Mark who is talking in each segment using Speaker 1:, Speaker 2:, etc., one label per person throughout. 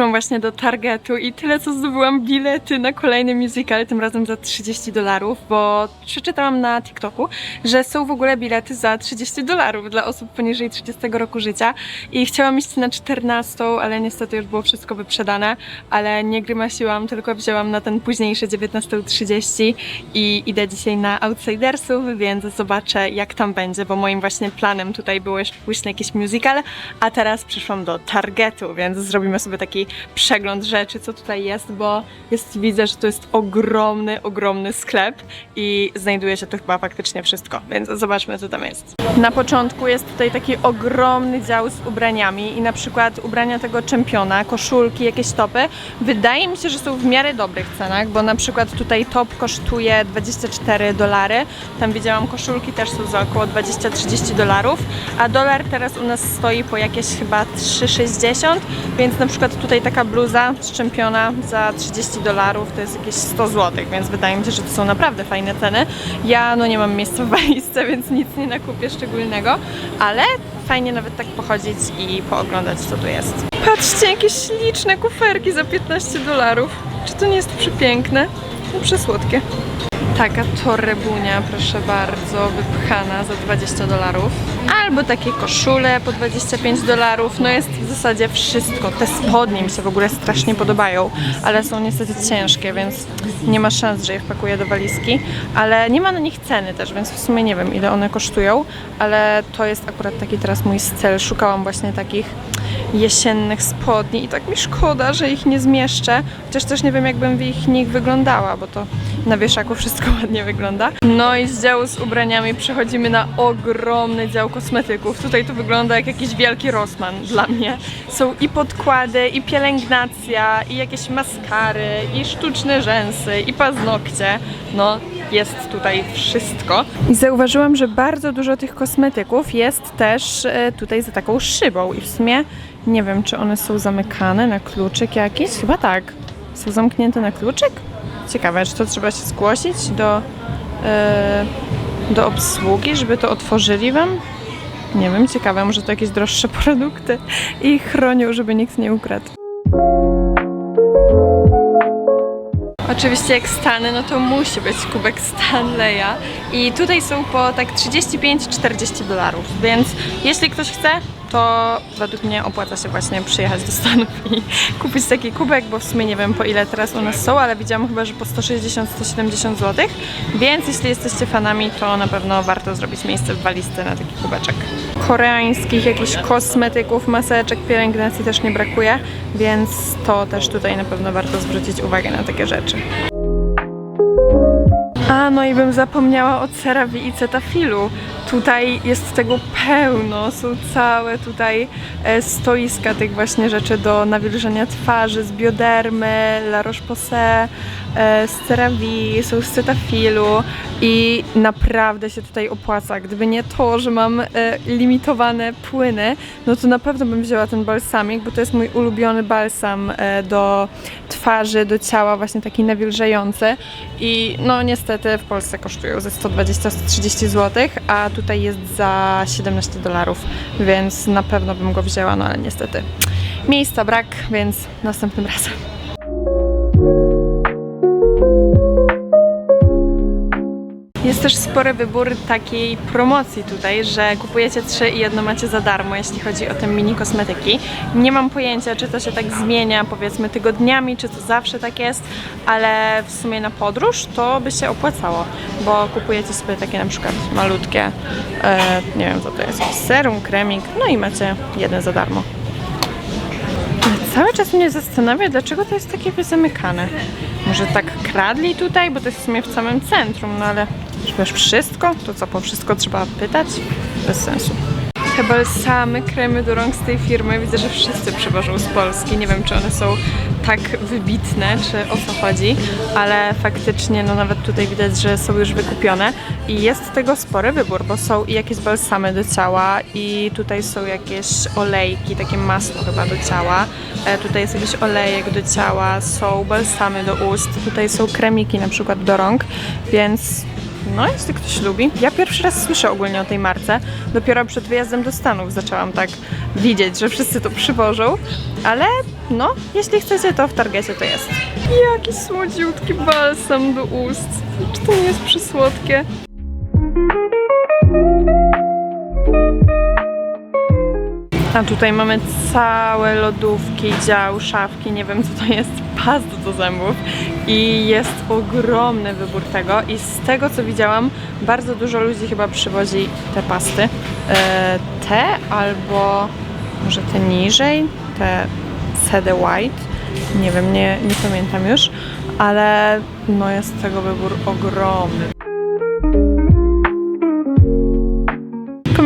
Speaker 1: Przyszłam właśnie do Targetu i tyle co zdobyłam bilety na kolejny musical, tym razem za 30 dolarów, bo przeczytałam na TikToku, że są w ogóle bilety za 30 dolarów dla osób poniżej 30 roku życia. I chciałam iść na 14, ale niestety już było wszystko wyprzedane, ale nie grymasiłam, tylko wzięłam na ten późniejszy 19.30 i idę dzisiaj na Outsidersów, więc zobaczę jak tam będzie, bo moim właśnie planem tutaj było jeszcze pójść na jakiś musical, a teraz przyszłam do Targetu, więc zrobimy sobie taki przegląd rzeczy, co tutaj jest, bo jest, widzę, że to jest ogromny, ogromny sklep i znajduje się tu chyba faktycznie wszystko, więc zobaczmy co tam jest. Na początku jest tutaj taki ogromny dział z ubraniami i na przykład ubrania tego czempiona, koszulki, jakieś topy, wydaje mi się, że są w miarę dobrych cenach, bo na przykład tutaj top kosztuje 24 dolary, tam widziałam koszulki też są za około 20-30 dolarów, a dolar teraz u nas stoi po jakieś chyba 3,60, więc na przykład tutaj taka bluza z czempiona za 30 dolarów to jest jakieś 100 zł, więc wydaje mi się, że to są naprawdę fajne ceny. Ja no nie mam miejsca w walizce, więc nic nie nakupię szczególnego, ale fajnie nawet tak pochodzić i pooglądać co tu jest. Patrzcie, jakieś śliczne kuferki za 15 dolarów. Czy to nie jest przepiękne? No przesłodkie. Taka torebunia, proszę bardzo, wypchana za 20 dolarów. Albo takie koszule po 25 dolarów. No jest w zasadzie wszystko. Te spodnie mi się w ogóle strasznie podobają, ale są niestety ciężkie, więc nie ma szans, że je wpakuję do walizki. Ale nie ma na nich ceny też, więc w sumie nie wiem ile one kosztują, ale to jest akurat taki teraz mój cel. Szukałam właśnie takich jesiennych spodni i tak mi szkoda, że ich nie zmieszczę. Chociaż też nie wiem, jakbym w ich nich wyglądała, bo to na wieszaku wszystko ładnie wygląda. No i z działu z ubraniami przechodzimy na ogromny dział kosmetyków. Tutaj to wygląda jak jakiś wielki Rossmann dla mnie. Są i podkłady, i pielęgnacja, i jakieś maskary, i sztuczne rzęsy, i paznokcie. No, jest tutaj wszystko. I zauważyłam, że bardzo dużo tych kosmetyków jest też e, tutaj za taką szybą i w sumie nie wiem, czy one są zamykane na kluczyk jakiś. Chyba tak. Są zamknięte na kluczyk? Ciekawe, czy to trzeba się zgłosić do, e, do obsługi, żeby to otworzyli Wam? Nie wiem, ciekawe, może to jakieś droższe produkty i chronią, żeby nikt nie ukradł. Oczywiście jak Stany, no to musi być kubek Stanleya i tutaj są po tak 35-40 dolarów, więc jeśli ktoś chce, to według mnie opłaca się właśnie przyjechać do Stanów i kupić taki kubek, bo w sumie nie wiem po ile teraz u nas są, ale widziałam chyba, że po 160-170 zł, więc jeśli jesteście fanami, to na pewno warto zrobić miejsce w walizce na taki kubeczek. Koreańskich jakichś kosmetyków, maseczek, pielęgnacji też nie brakuje, więc to też tutaj na pewno warto zwrócić uwagę na takie rzeczy. A, no i bym zapomniała o CeraVe i Cetafilu. Tutaj jest tego pełno, są całe tutaj e, stoiska tych właśnie rzeczy do nawilżenia twarzy, z biodermy, La Roche-Posay, e, z CeraVe, są z Cetafilu i naprawdę się tutaj opłaca. Gdyby nie to, że mam e, limitowane płyny, no to na pewno bym wzięła ten balsamik, bo to jest mój ulubiony balsam do twarzy, do ciała, właśnie taki nawilżający i no niestety w Polsce kosztują ze 120-130 zł, a tutaj jest za 17 dolarów, więc na pewno bym go wzięła, no ale niestety miejsca brak, więc następnym razem. Jest też spory wybór takiej promocji tutaj, że kupujecie trzy i jedno macie za darmo, jeśli chodzi o te mini kosmetyki. Nie mam pojęcia, czy to się tak zmienia powiedzmy tygodniami, czy to zawsze tak jest, ale w sumie na podróż to by się opłacało, bo kupujecie sobie takie na przykład malutkie, e, nie wiem co to jest, serum, kremik, no i macie jeden za darmo. Cały czas mnie zastanawia, dlaczego to jest takie zamykane. Może tak kradli tutaj, bo to jest w sumie w samym centrum, no ale już wszystko? To co, po wszystko trzeba pytać? Bez sensu. Te balsamy, kremy do rąk z tej firmy, widzę, że wszyscy przywożą z Polski. Nie wiem, czy one są tak wybitne, czy o co chodzi, ale faktycznie, no nawet tutaj widać, że są już wykupione i jest tego spory wybór, bo są i jakieś balsamy do ciała i tutaj są jakieś olejki, takie masło chyba do ciała, e, tutaj jest jakiś olejek do ciała, są balsamy do ust, tutaj są kremiki na przykład do rąk, więc no, jeśli ktoś lubi. Ja pierwszy raz słyszę ogólnie o tej marce. Dopiero przed wyjazdem do Stanów zaczęłam tak widzieć, że wszyscy to przywożą, ale no, jeśli chcecie, to w Targecie to jest. Jaki słodziutki balsam do ust. Czy to nie jest przysłodkie? A tutaj mamy całe lodówki, dział, szafki, nie wiem co to jest, pasta do zębów i jest ogromny wybór tego i z tego co widziałam, bardzo dużo ludzi chyba przywozi te pasty. E, te albo może te niżej, te CD White, nie wiem, nie, nie pamiętam już, ale no jest tego wybór ogromny.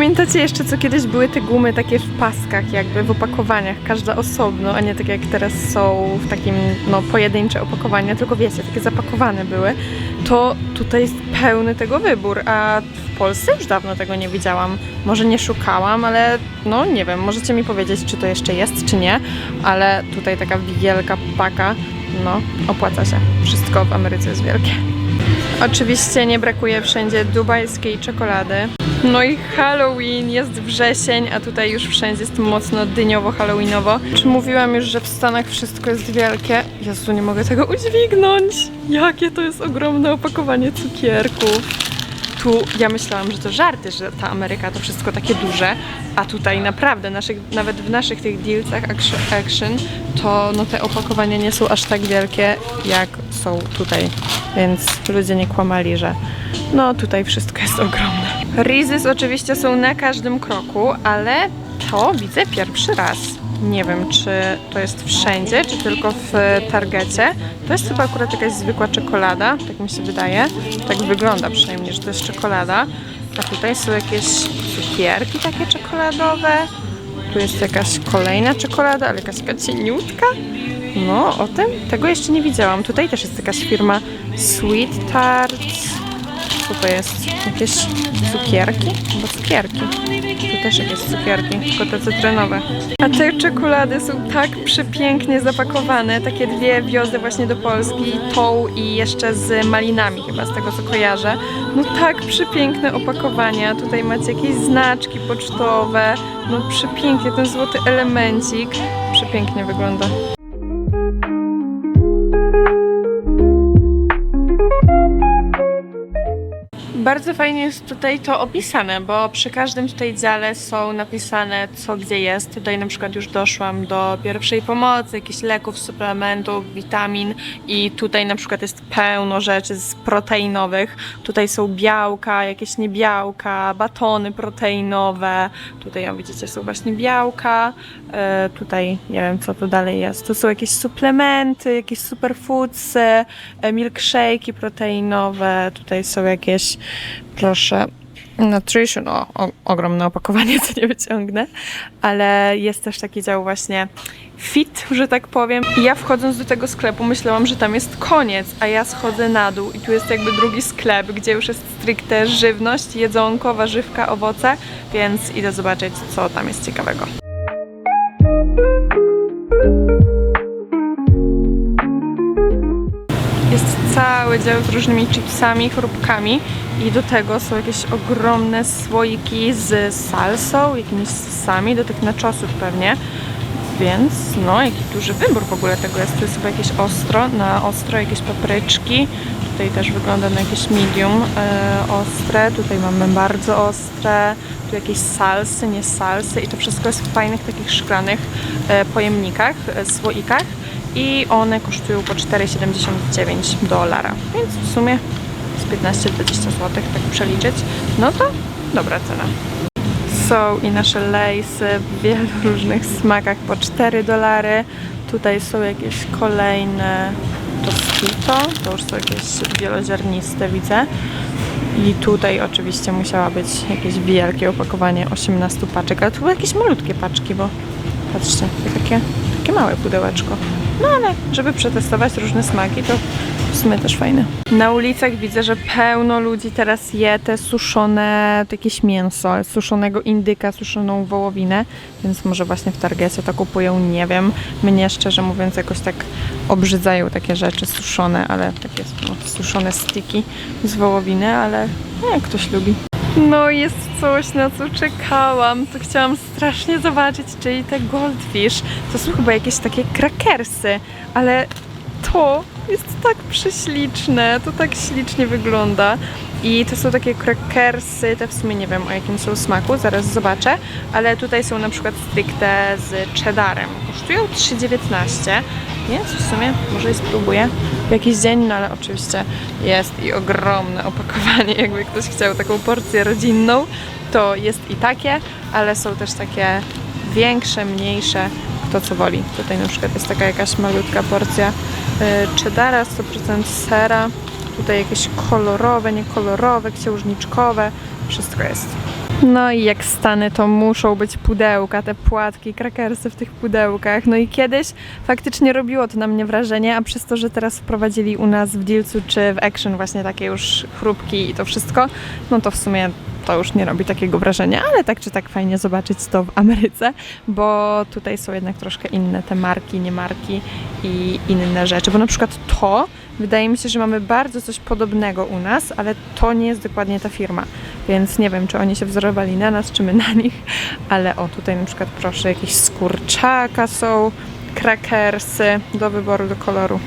Speaker 1: Pamiętacie jeszcze, co kiedyś były te gumy takie w paskach, jakby w opakowaniach, każda osobno, a nie tak jak teraz są w takim, no, pojedyncze opakowania, tylko wiecie, takie zapakowane były, to tutaj jest pełny tego wybór, a w Polsce już dawno tego nie widziałam. Może nie szukałam, ale no nie wiem, możecie mi powiedzieć, czy to jeszcze jest, czy nie, ale tutaj taka wielka paka, no, opłaca się. Wszystko w Ameryce jest wielkie. Oczywiście nie brakuje wszędzie dubajskiej czekolady. No i Halloween, jest wrzesień, a tutaj już wszędzie jest mocno dyniowo-halloweenowo. Czy mówiłam już, że w Stanach wszystko jest wielkie? Jezu, nie mogę tego udźwignąć! Jakie to jest ogromne opakowanie cukierków. Tu ja myślałam, że to żarty, że ta Ameryka to wszystko takie duże, a tutaj naprawdę, naszych, nawet w naszych tych dealsach action, to no te opakowania nie są aż tak wielkie, jak są tutaj. Więc ludzie nie kłamali, że no tutaj wszystko jest ogromne. Reese's oczywiście są na każdym kroku, ale to widzę pierwszy raz. Nie wiem, czy to jest wszędzie, czy tylko w Targecie. To jest chyba akurat jakaś zwykła czekolada, tak mi się wydaje. Tak wygląda przynajmniej, że to jest czekolada. A tutaj są jakieś cukierki takie czekoladowe. Tu jest jakaś kolejna czekolada, ale jakaś taka cieniutka. No, o tym tego jeszcze nie widziałam. Tutaj też jest jakaś firma Sweet Tarts. Co to jest? Jakieś cukierki? Chyba cukierki. Tu też jakieś cukierki, tylko te cytrynowe. A te czekolady są tak przepięknie zapakowane. Takie dwie wiozę właśnie do Polski. Tą i jeszcze z malinami chyba, z tego co kojarzę. No tak przepiękne opakowania. Tutaj macie jakieś znaczki pocztowe. No przepięknie, ten złoty elemencik. Przepięknie wygląda. Bardzo fajnie jest tutaj to opisane, bo przy każdym tutaj dziale są napisane co gdzie jest. Tutaj na przykład już doszłam do pierwszej pomocy, jakichś leków, suplementów, witamin i tutaj na przykład jest pełno rzeczy z proteinowych. Tutaj są białka, jakieś niebiałka, batony proteinowe. Tutaj jak widzicie są właśnie białka. E, tutaj nie wiem co tu dalej jest. To są jakieś suplementy, jakieś superfoodsy, e, milkshake'i proteinowe. Tutaj są jakieś proszę, nutrition, o, o, ogromne opakowanie, co nie wyciągnę, ale jest też taki dział właśnie fit, że tak powiem. I ja wchodząc do tego sklepu myślałam, że tam jest koniec, a ja schodzę na dół i tu jest jakby drugi sklep, gdzie już jest stricte żywność, jedzonko, warzywka, owoce, więc idę zobaczyć, co tam jest ciekawego. Z różnymi chipsami, chrupkami i do tego są jakieś ogromne słoiki z salsą, jakimiś sosami, do tych naczosów pewnie. Więc no, jaki duży wybór w ogóle tego jest. Tu jest chyba jakieś ostro, na ostro jakieś papryczki. Tutaj też wygląda na jakieś medium e, ostre. Tutaj mamy bardzo ostre. Tu jakieś salsy, nie salsy i to wszystko jest w fajnych takich szklanych e, pojemnikach, e, słoikach i one kosztują po 4,79 dolara, więc w sumie z 15-20 zł, tak przeliczyć, no to dobra cena. Są i nasze lejsy w wielu różnych smakach po 4 dolary. Tutaj są jakieś kolejne tostito, to już są jakieś wieloziarniste widzę. I tutaj oczywiście musiała być jakieś wielkie opakowanie 18 paczek, ale tu były jakieś malutkie paczki, bo patrzcie, takie, takie małe pudełeczko. No ale żeby przetestować różne smaki, to w sumie też fajne. Na ulicach widzę, że pełno ludzi teraz je te suszone, jakieś mięso, suszonego indyka, suszoną wołowinę, więc może właśnie w Targecie to kupują, nie wiem. Mnie szczerze mówiąc jakoś tak obrzydzają takie rzeczy suszone, ale takie no, suszone stiki z wołowiny, ale jak ktoś lubi. No jest coś, na co czekałam. To chciałam strasznie zobaczyć, czyli te goldfish. To są chyba jakieś takie krakersy, ale to jest tak prześliczne, to tak ślicznie wygląda. I to są takie krakersy, te w sumie nie wiem o jakim są smaku, zaraz zobaczę, ale tutaj są na przykład stricte z cheddarem. Kosztują 3,19, więc w sumie może i spróbuję. W jakiś dzień, no ale oczywiście jest i ogromne opakowanie, jakby ktoś chciał taką porcję rodzinną, to jest i takie, ale są też takie większe, mniejsze, kto co woli. Tutaj na przykład jest taka jakaś malutka porcja y, cheddara, 100% sera, tutaj jakieś kolorowe, niekolorowe, księżniczkowe, wszystko jest. No i jak stany, to muszą być pudełka, te płatki, krakersy w tych pudełkach. No i kiedyś faktycznie robiło to na mnie wrażenie, a przez to, że teraz wprowadzili u nas w Dilcu czy w Action właśnie takie już chrupki i to wszystko, no to w sumie to już nie robi takiego wrażenia, ale tak czy tak fajnie zobaczyć to w Ameryce, bo tutaj są jednak troszkę inne te marki, nie marki i inne rzeczy, bo na przykład to wydaje mi się, że mamy bardzo coś podobnego u nas, ale to nie jest dokładnie ta firma, więc nie wiem, czy oni się wzorowali na nas, czy my na nich, ale o tutaj na przykład proszę, jakieś skórczaka są, krakersy do wyboru, do koloru.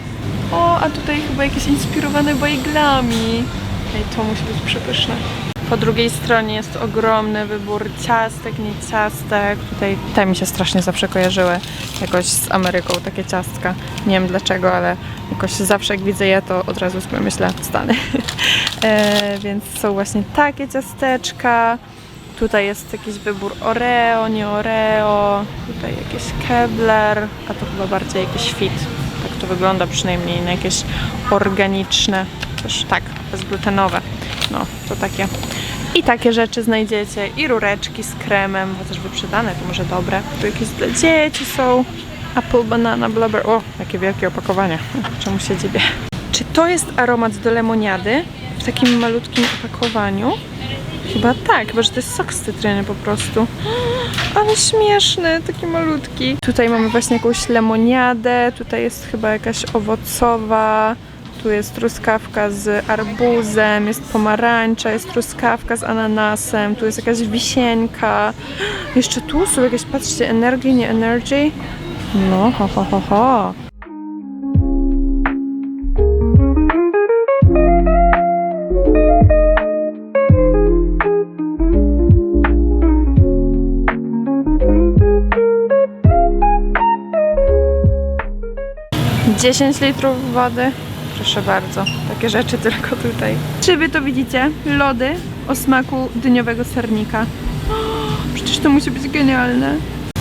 Speaker 1: O, a tutaj chyba jakieś inspirowane bajglami. Ej, to musi być przepyszne. Po drugiej stronie jest ogromny wybór ciastek, nie ciastek. Tutaj te mi się strasznie zawsze kojarzyły jakoś z Ameryką, takie ciastka. Nie wiem dlaczego, ale jakoś zawsze jak widzę je, to od razu sobie myślę Stany. e, więc są właśnie takie ciasteczka. Tutaj jest jakiś wybór Oreo, nie Oreo. Tutaj jakieś Kebler, a to chyba bardziej jakiś fit. Tak to wygląda przynajmniej na jakieś organiczne, też tak, bezglutenowe. No, to takie. I takie rzeczy znajdziecie, i rureczki z kremem, chociaż wyprzedane, to może dobre. Tu jakieś dla dzieci są. Apple, banana, blubber. O, jakie wielkie opakowanie. Czemu się dziwię? Czy to jest aromat do lemoniady w takim malutkim opakowaniu? Chyba tak, chyba że to jest sok z cytryny po prostu. Ale śmieszny, taki malutki. Tutaj mamy właśnie jakąś lemoniadę, tutaj jest chyba jakaś owocowa. Tu jest truskawka z arbuzem, jest pomarańcza, jest truskawka z ananasem, tu jest jakaś wisienka. Jeszcze tu są jakieś, patrzcie, energy, nie energy. No, ho, ho, ho, ho. Dziesięć litrów wody. Proszę bardzo, takie rzeczy tylko tutaj. Czy wy to widzicie? Lody o smaku dyniowego sernika. O, przecież to musi być genialne.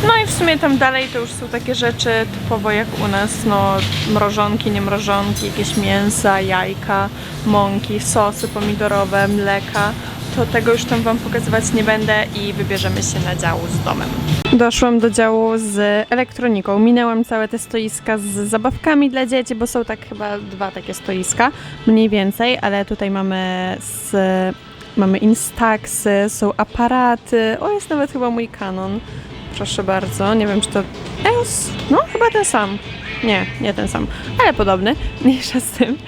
Speaker 1: No i w sumie tam dalej to już są takie rzeczy typowo jak u nas, no mrożonki, nie mrożonki, jakieś mięsa, jajka, mąki, sosy pomidorowe, mleka. To tego już tam wam pokazywać nie będę i wybierzemy się na dział z domem. Doszłam do działu z elektroniką. Minęłam całe te stoiska z zabawkami dla dzieci, bo są tak chyba dwa takie stoiska, mniej więcej, ale tutaj mamy z, mamy Instaxy, są aparaty, o jest nawet chyba mój Canon. Proszę bardzo, nie wiem czy to EOS, no chyba ten sam. Nie, nie ten sam, ale podobny, mniejsza z tym.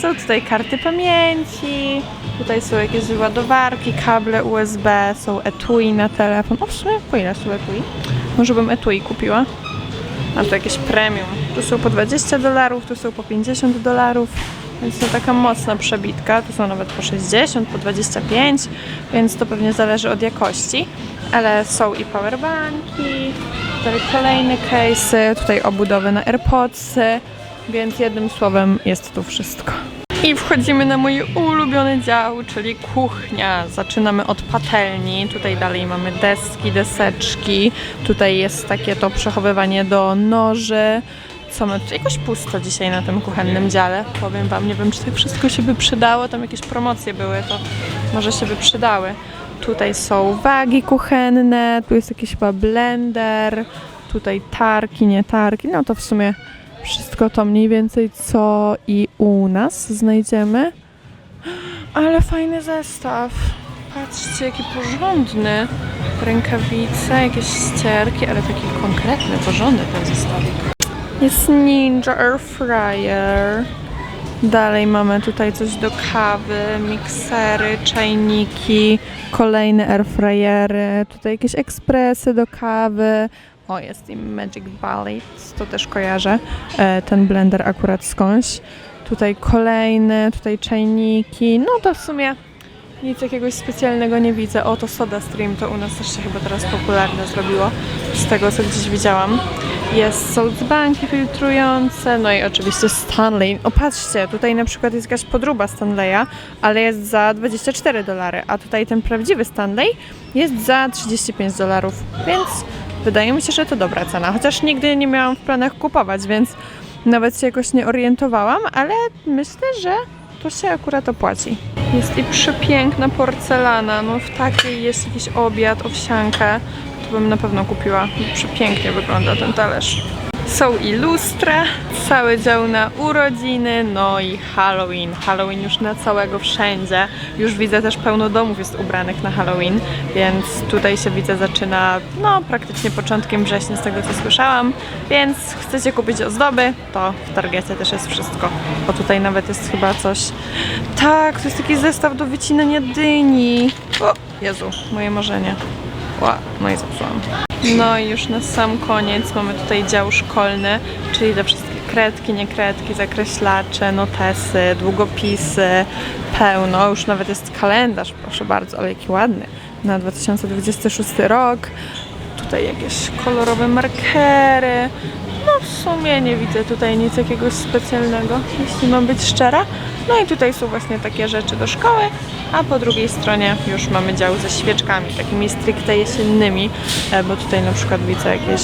Speaker 1: Są tutaj karty pamięci, tutaj są jakieś wyładowarki, kable USB, są etui na telefon. O, w sumie po ile są etui? Może bym etui kupiła. A to jakieś premium. Tu są po 20 dolarów, tu są po 50 dolarów, więc to taka mocna przebitka. Tu są nawet po 60, po 25, więc to pewnie zależy od jakości. Ale są i powerbanki, tutaj kolejne case'y, tutaj obudowy na AirPodsy, więc jednym słowem jest tu wszystko. I wchodzimy na mój ulubiony dział, czyli kuchnia. Zaczynamy od patelni. Tutaj dalej mamy deski, deseczki. Tutaj jest takie to przechowywanie do noży. Co my? Jakoś pusto dzisiaj na tym kuchennym dziale. Powiem wam, nie wiem czy tak wszystko się by przydało. Tam jakieś promocje były, to może się by przydały. Tutaj są wagi kuchenne, tu jest jakiś chyba blender, tutaj tarki, nie tarki. No to w sumie wszystko to mniej więcej co i u nas znajdziemy. Ale fajny zestaw. Patrzcie, jaki porządny. Rękawice, jakieś ścierki, ale taki konkretny, porządny ten zestawik. Jest Ninja Air Fryer. Dalej mamy tutaj coś do kawy, miksery, czajniki, kolejne airfryery, tutaj jakieś ekspresy do kawy. O, jest i Magic Ballet, to też kojarzę, e, ten blender akurat skądś. Tutaj kolejne, tutaj czajniki, no to w sumie nic jakiegoś specjalnego nie widzę. O, to Soda Stream, to u nas też się chyba teraz popularne zrobiło, z tego co gdzieś widziałam. Jest salt banki filtrujące, no i oczywiście Stanley. O, patrzcie, tutaj na przykład jest jakaś podróba Stanleya, ale jest za 24 dolary, a tutaj ten prawdziwy Stanley jest za 35 dolarów, więc wydaje mi się, że to dobra cena. Chociaż nigdy nie miałam w planach kupować, więc nawet się jakoś nie orientowałam, ale myślę, że to się akurat opłaci. Jest i przepiękna porcelana, no w takiej jest jakiś obiad, owsiankę, to bym na pewno kupiła. Przepięknie wygląda ten talerz. Są i lustra, cały dział na urodziny, no i Halloween. Halloween już na całego wszędzie. Już widzę też pełno domów jest ubranych na Halloween, więc tutaj się widzę zaczyna no praktycznie początkiem września z tego co słyszałam. Więc chcecie kupić ozdoby, to w Targecie też jest wszystko. Bo tutaj nawet jest chyba coś. Tak, to jest taki zestaw do wycinania dyni. O, Jezu, moje marzenie. Ła, no i zepsułam. No i już na sam koniec mamy tutaj dział szkolny, czyli te wszystkie kredki, niekredki, zakreślacze, notesy, długopisy, pełno. Już nawet jest kalendarz, proszę bardzo, ale jaki ładny, na 2026 rok. Tutaj jakieś kolorowe markery. No w sumie nie widzę tutaj nic jakiegoś specjalnego, jeśli mam być szczera. No i tutaj są właśnie takie rzeczy do szkoły, a po drugiej stronie już mamy dział ze świeczkami, takimi stricte jesiennymi, e, bo tutaj na przykład widzę jakieś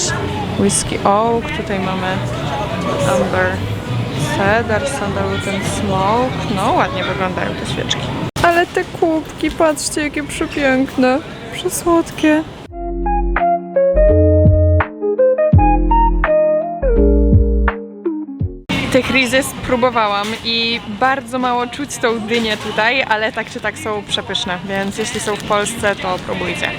Speaker 1: whisky oak, tutaj mamy amber cedar, sandalwood and smoke, no ładnie wyglądają te świeczki. Ale te kubki, patrzcie jakie przepiękne, przesłodkie. Tych rizy spróbowałam i bardzo mało czuć tą dynię tutaj, ale tak czy tak są przepyszne, więc jeśli są w Polsce, to próbujcie.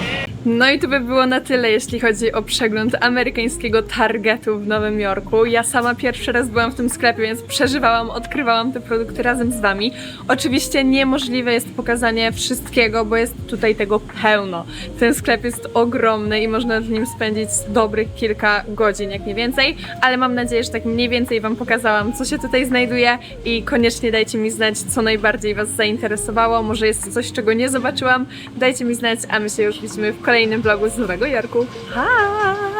Speaker 1: No i to by było na tyle, jeśli chodzi o przegląd amerykańskiego Targetu w Nowym Jorku. Ja sama pierwszy raz byłam w tym sklepie, więc przeżywałam, odkrywałam te produkty razem z Wami. Oczywiście niemożliwe jest pokazanie wszystkiego, bo jest tutaj tego pełno. Ten sklep jest ogromny i można w nim spędzić dobrych kilka godzin, jak nie więcej, ale mam nadzieję, że tak mniej więcej Wam pokazałam, co się tutaj znajduje i koniecznie dajcie mi znać, co najbardziej Was zainteresowało. Może jest coś, czego nie zobaczyłam. Dajcie mi znać, a my się już widzimy w kolejnym vlogu z Nowego Jorku. Pa!